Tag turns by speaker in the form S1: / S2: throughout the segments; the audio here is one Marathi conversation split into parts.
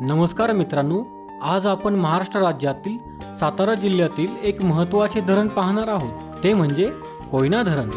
S1: नमस्कार मित्रांनो आज आपण महाराष्ट्र राज्यातील सातारा जिल्ह्यातील एक महत्त्वाचे धरण पाहणार आहोत. ते म्हणजे कोयना धरण.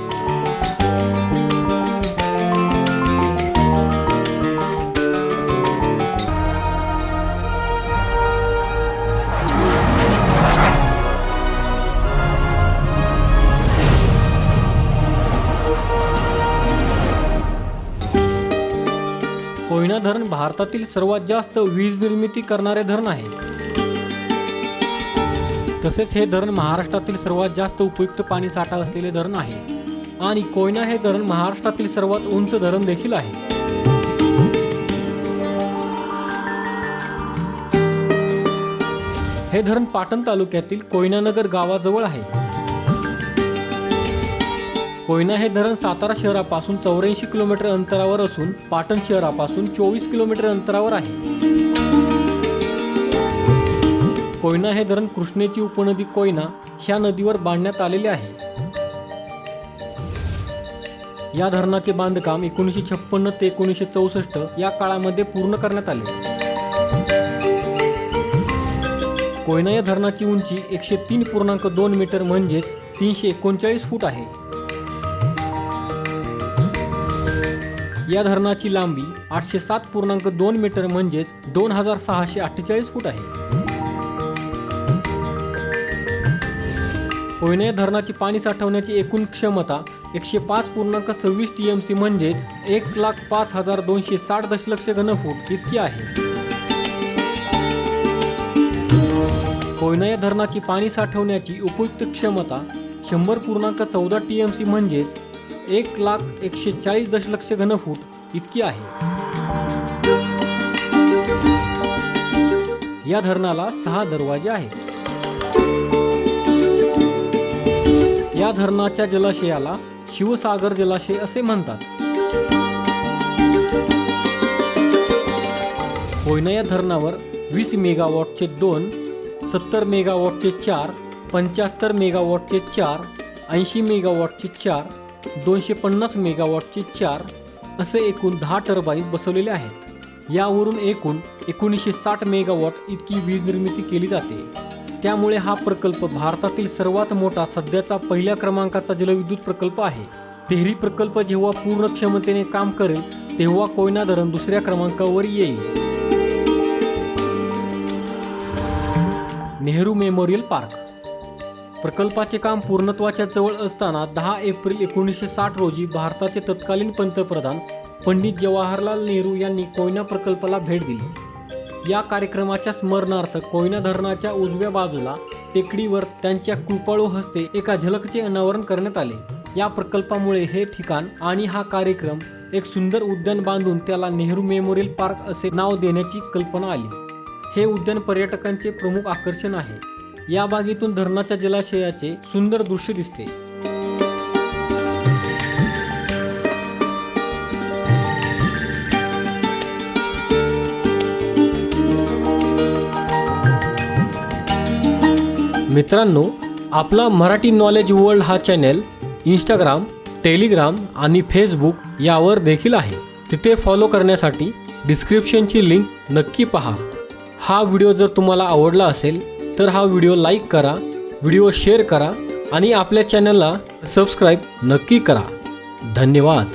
S1: कोयना धरण भारतातील सर्वात जास्त वीज निर्मिती करणारे धरण आहे. तसेच हे धरण महाराष्ट्रातील सर्वात जास्त उपयुक्त पाणी साठा असलेले धरण आहे. आणि कोयना हे धरण महाराष्ट्रातील सर्वात उंच धरण देखील आहे. हे धरण पाटण तालुक्यातील कोयनानगर गावाजवळ आहे. कोयना हे धरण सातारा शहरापासून चौऱ्याऐंशी किलोमीटर अंतरावर असून पाटण शहरापासून चोवीस किलोमीटर अंतरावर आहे. कोयना हे धरण कृष्णेची उपनदी कोयना ह्या नदीवर बांधण्यात आलेले आहे. या धरणाचे बांधकाम एकोणीसशे छप्पन्न ते एकोणीसशे चौसष्ट या काळामध्ये पूर्ण करण्यात आले. कोयना या धरणाची उंची एकशे तीन पूर्णांक दोन मीटर म्हणजेच तीनशे एकोणचाळीस फूट आहे. या धरणाची लांबी आठशे सात पूर्णांक दोन मीटर म्हणजेच दोन हजार सहाशे अठ्ठेचाळीस फूट आहे. कोयना या धरणाची पाणी साठवण्याची एकूण क्षमता एकशे पाच पूर्णांक सव्वीस टी एम सी म्हणजेच एक लाख पाच हजार दोनशे साठ दशलक्ष घनफूट इतकी आहे. कोयना या धरणाची पाणी साठवण्याची उपयुक्त क्षमता शंभर पूर्णांक चौदा टी एम सी म्हणजेच एक लाख एकशे चाळीस दशलक्ष घनफूट इतकी आहे. या धरणाला सहा दरवाजे आहेत. या धरणाच्या जलाशयाला शिवसागर जलाशय असे म्हणतात. कोयना या धरणावर वीस मेगावॉटचे दोन सत्तर मेगावॉटचे चार पंच्याहत्तर मेगावॉटचे चार ऐंशी मेगावॉटचे चार दोनशे पन्नास मेगावॉटचे चार असे एकूण दहा टर्बाईन्स बसवलेले आहेत. यावरून एकूण एकोणीसशे साठ मेगावॉट इतकी वीज निर्मिती केली जाते. त्यामुळे हा प्रकल्प भारतातील सर्वात मोठा सध्याचा पहिल्या क्रमांकाचा जलविद्युत प्रकल्प आहे. तेहरी प्रकल्प जेव्हा पूर्ण क्षमतेने काम करेल तेव्हा कोयना धरण दुसऱ्या क्रमांकावर येईल. नेहरू मेमोरियल पार्क प्रकल्पाचे काम पूर्णत्वाच्या जवळ असताना दहा एप्रिल एकोणीसशे साठ रोजी भारताचे तत्कालीन पंतप्रधान पंडित जवाहरलाल नेहरू यांनी कोयना प्रकल्पाला भेट दिली. या कार्यक्रमाच्या स्मरणार्थ कोयना धरणाच्या उजव्या बाजूला टेकडीवर त्यांच्या कृपाळू हस्ते एका झलकचे अनावरण करण्यात आले. या प्रकल्पामुळे हे ठिकाण आणि हा कार्यक्रम एक सुंदर उद्यान बांधून त्याला नेहरू मेमोरियल पार्क असे नाव देण्याची कल्पना आली. हे उद्यान पर्यटकांचे प्रमुख आकर्षण आहे. या बागेतून धरणाच्या जलाशयाचे सुंदर दृश्य दिसते. मित्रांनो आपला मराठी नॉलेज वर्ल्ड हा चॅनेल इंस्टाग्राम टेलिग्राम आणि फेसबुक यावर देखील आहे. तिथे फॉलो करण्यासाठी डिस्क्रिप्शनची लिंक नक्की पहा. हा व्हिडिओ जर तुम्हाला आवडला असेल तर हा व्हिडिओ लाईक करा व्हिडिओ शेअर करा आणि आपल्या चॅनलला सबस्क्राईब नक्की करा. धन्यवाद.